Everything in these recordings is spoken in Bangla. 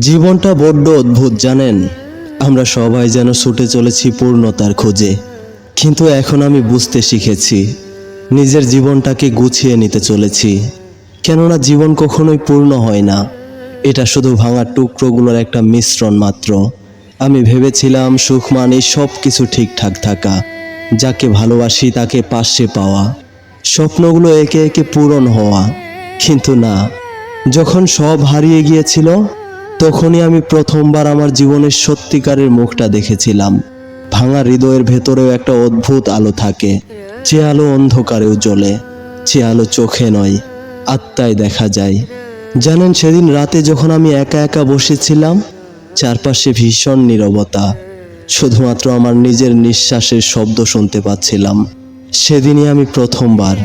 জীবনটা বড্ড অদ্ভুত, জানেন? আমরা সবাই যেন ছুটে চলেছি পূর্ণতার খোঁজে। কিন্তু এখন আমি বুঝতে শিখেছি, নিজের জীবনটাকে গুছিয়ে নিতে চলেছি। কেননা জীবন কখনোই পূর্ণ হয় না। এটা শুধু ভাঙা টুকরোগুলোর একটা মিশ্রণ মাত্র। আমি ভেবেছিলাম সুখ মানে সব কিছু ঠিকঠাক থাকা, যাকে ভালোবাসি তাকে পাশে পাওয়া। স্বপ্নগুলো একে একে পূরণ হওয়া। কিন্তু না, যখন সব হারিয়ে গিয়েছিল তখনই আমি প্রথমবার আমার জীবনের সত্যিকারের মুখটা দেখেছিলাম। ভাঙা হৃদয়ের ভেতরেও একটা অদ্ভুত আলো থাকে। যে আলো অন্ধকারেও জ্বলে, যে আলো চোখে নয়, আত্মায় দেখা যায়। জানেন, সেদিন রাতে যখন আমি একা একা বসেছিলাম, চারপাশে ভীষণ নীরবতা। শুধুমাত্র আমার নিজের নিঃশ্বাসের শব্দ শুনতে পাচ্ছিলাম। সেদিনই আমি প্রথমবার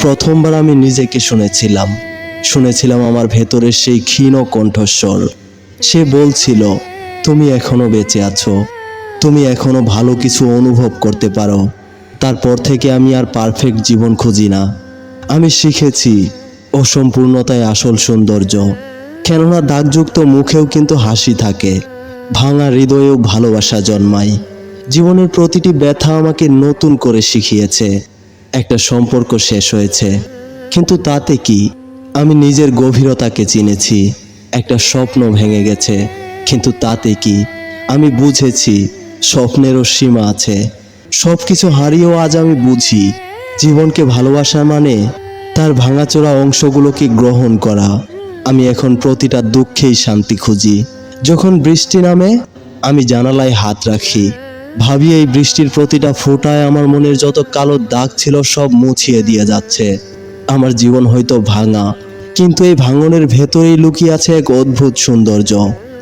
প্রথমবার আমি নিজেকে শুনেছিলাম। শুনেছিলাম আমার ভেতরের সেই ক্ষীণ কণ্ঠস্বর। সে বলছিল, তুমি এখনও বেঁচে আছো। তুমি এখনও ভালো কিছু অনুভব করতে পারো। তারপর থেকে আমি আর পারফেক্ট জীবন খুঁজি না। আমি শিখেছি অসম্পূর্ণতায় আসল সৌন্দর্য। কেননা দাগযুক্ত মুখেও কিন্তু হাসি থাকে। ভাঙা হৃদয়েও ভালোবাসা জন্মায়। জীবনের প্রতিটি ব্যথা আমাকে নতুন করে শিখিয়েছে। একটা সম্পর্ক শেষ হয়েছে। কিন্তু তাতে কি? আমি নিজের গভীরতাকে চিনেছি। একটা স্বপ্ন ভেঙে গেছে। কিন্তু তাতে কি? আমি বুঝেছি, স্বপ্নেরও সীমা আছে। সব কিছু হারিয়েও আজ আমি বুঝি, জীবনকে ভালোবাসা মানে তার ভাঙাচোরা অংশগুলোকে গ্রহণ করা। আমি এখন প্রতিটা দুঃখেই শান্তি খুঁজি। যখন বৃষ্টি নামে, আমি জানালায় হাত রাখি। ভাবি এই বৃষ্টির প্রতিটা ফোঁটায় আমার মনের যত কালো দাগ ছিল সব মুছিয়ে দিয়ে যাচ্ছে। আমার জীবন হয়তো ভাঙা কিন্তু এই ভাঙনের ভেতরেই লুকিয়ে আছে এক অদ্ভুত সৌন্দর্য,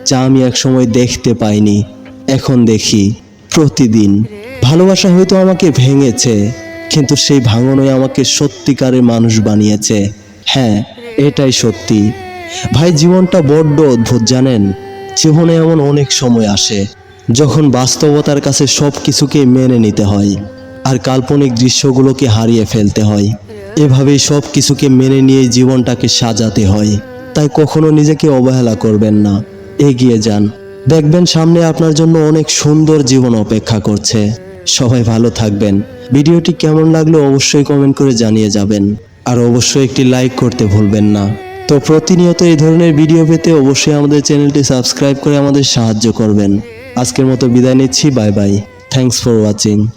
যা আমি একসময় দেখতে পাইনি। এখন দেখি, প্রতিদিন। ভালোবাসা হয়তো আমাকে ভেঙেছে, কিন্তু সেই ভাঙনই আমাকে সত্যিকারের মানুষ বানিয়েছে। হ্যাঁ এটাই সত্যি। ভাই, জীবনটা বড্ড অদ্ভুত, জানেন? জীবনে এমন অনেক সময় আসে, যখন বাস্তবতার কাছে সব কিছুকে মেনে নিতে হয়, আর কাল্পনিক দৃশ্যগুলোকে হারিয়ে ফেলতে হয়। এভাবেই সব কিছুকে মেনে নিয়ে জীবনটাকে সাজাতে হয়। তাই কখনো নিজেকে অবহেলা করবেন না। এগিয়ে যান। দেখবেন সামনে আপনার জন্য অনেক সুন্দর জীবন অপেক্ষা করছে। সবাই ভালো থাকবেন। ভিডিওটি কেমন লাগল অবশ্যই কমেন্ট করে জানিয়ে যাবেন। আর অবশ্যই একটি লাইক করতে ভুলবেন না। তো প্রতিনিয়ত এই ধরনের ভিডিও পেতে অবশ্যই আমাদের চ্যানেলটি সাবস্ক্রাইব করে আমাদের সাহায্য করবেন। আজকের মতো বিদায় নিচ্ছি bye bye thanks for watching